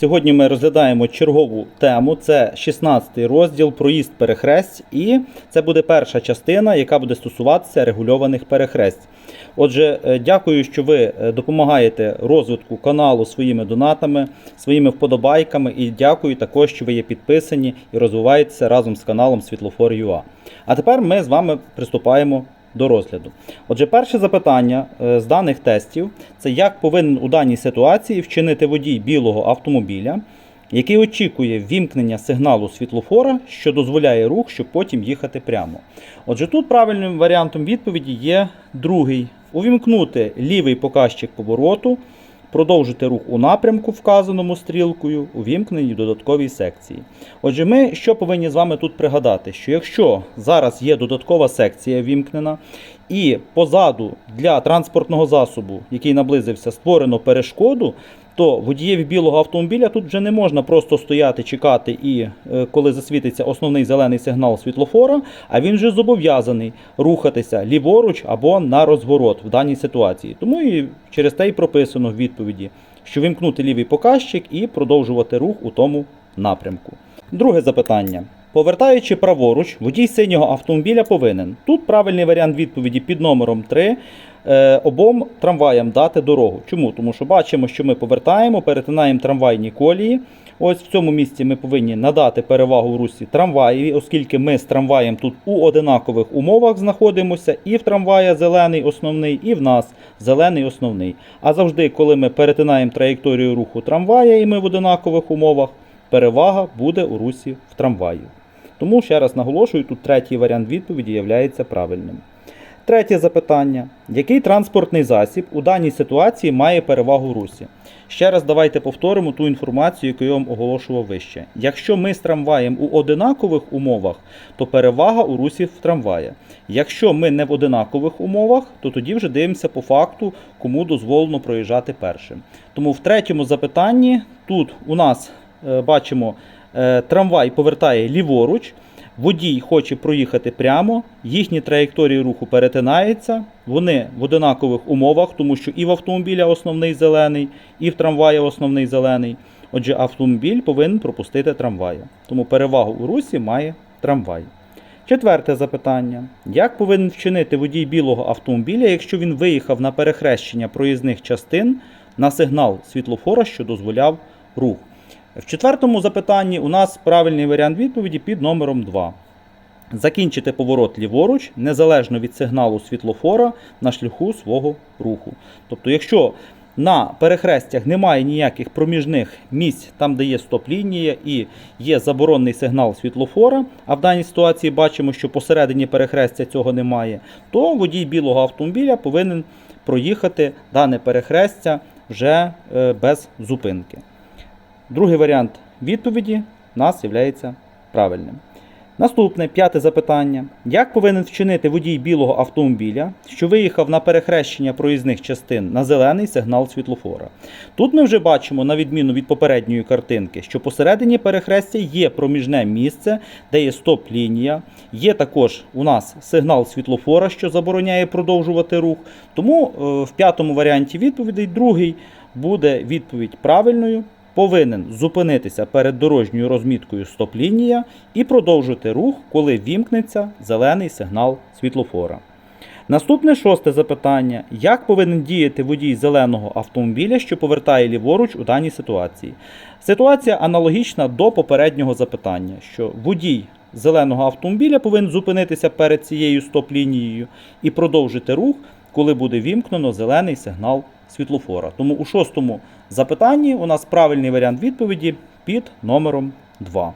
Сьогодні ми розглядаємо чергову тему. Це 16 розділ проїзд перехресть, і це буде перша частина, яка буде стосуватися регульованих перехресть. Отже, е, дякую, що ви е, допомагаєте розвитку каналу своїми донатами, своїми вподобайками, і дякую також, що ви є підписані і розвиваєтеся разом з каналом Світлофор.ua. А тепер ми з вами приступаємо до розгляду. Отже, перше запитання е, з даних тестів це як повинен у даній ситуації вчинити водій білого автомобіля, який очікує ввімкнення сигналу світлофора, що дозволяє рух, щоб потім їхати прямо. Отже, тут правильним варіантом відповіді є другий: увімкнути лівий показчик повороту. Продовжити рух у напрямку, вказаному стрілкою, увімкненій в додатковій секції. Отже, ми що повинні з вами тут пригадати? Що якщо зараз є додаткова секція вімкнена, і позаду для транспортного засобу, який наблизився, створено перешкоду, то водієві білого автомобіля тут вже не можна просто стояти, чекати, і е, коли засвітиться основний зелений сигнал світлофора, а він вже зобов'язаний рухатися ліворуч або на розворот в даній ситуації. Тому і через те й прописано в відповіді, що вимкнути лівий показчик і продовжувати рух у тому напрямку. Друге запитання. Повертаючи праворуч, водій синього автомобіля повинен. Тут правильний варіант відповіді під номером 3 е, обом трамваям дати дорогу. Чому? Тому що бачимо, що ми повертаємо, перетинаємо трамвайні колії. Ось в цьому місці ми повинні надати перевагу в русі трамваєві, оскільки ми з трамваєм тут у одинакових умовах знаходимося, і в трамвая зелений основний, і в нас зелений основний. А завжди, коли ми перетинаємо траєкторію руху трамвая і ми в одинакових умовах, перевага буде у русі в трамваї. Тому ще раз наголошую, тут третій варіант відповіді є правильним. Третє запитання. Який транспортний засіб у даній ситуації має перевагу русі? Ще раз давайте повторимо ту інформацію, яку я вам оголошував вище. Якщо ми з трамваєм у одинакових умовах, то перевага у русі в трамвая. Якщо ми не в одинакових умовах, то тоді вже дивимося по факту, кому дозволено проїжджати першим. Тому в третьому запитанні тут у нас е, бачимо трамвай повертає ліворуч. Водій хоче проїхати прямо, їхні траєкторії руху перетинаються, вони в одинакових умовах, тому що і в автомобіля основний зелений, і в трамвая основний зелений. Отже, автомобіль повинен пропустити трамвая. Тому перевагу у русі має трамвай. Четверте запитання. Як повинен вчинити водій білого автомобіля, якщо він виїхав на перехрещення проїзних частин на сигнал світлофора, що дозволяв рух? В четвертому запитанні у нас правильний варіант відповіді під номером 2. Закінчити поворот ліворуч незалежно від сигналу світлофора на шляху свого руху. Тобто, якщо на перехрестях немає ніяких проміжних місць, там де є стоп-лінія і є заборонний сигнал світлофора, а в даній ситуації бачимо, що посередині перехрестя цього немає, то водій білого автомобіля повинен проїхати дане перехрестя вже е, без зупинки. Другий варіант відповіді у нас є правильним. Наступне п'яте запитання. Як повинен вчинити водій білого автомобіля, що виїхав на перехрещення проїзних частин на зелений сигнал світлофора? Тут ми вже бачимо, на відміну від попередньої картинки, що посередині перехрестя є проміжне місце, де є стоп-лінія. Є також у нас сигнал світлофора, що забороняє продовжувати рух. Тому е, в п'ятому варіанті відповідей другий буде відповідь правильною повинен зупинитися перед дорожньою розміткою стоп-лінія і продовжити рух, коли вімкнеться зелений сигнал світлофора. Наступне шосте запитання: як повинен діяти водій зеленого автомобіля, що повертає ліворуч у даній ситуації? Ситуація аналогічна до попереднього запитання, що водій зеленого автомобіля повинен зупинитися перед цією стоп-лінією і продовжити рух, коли буде вімкнено зелений сигнал світлофора. Тому у шостому запитанні у нас правильний варіант відповіді під номером 2.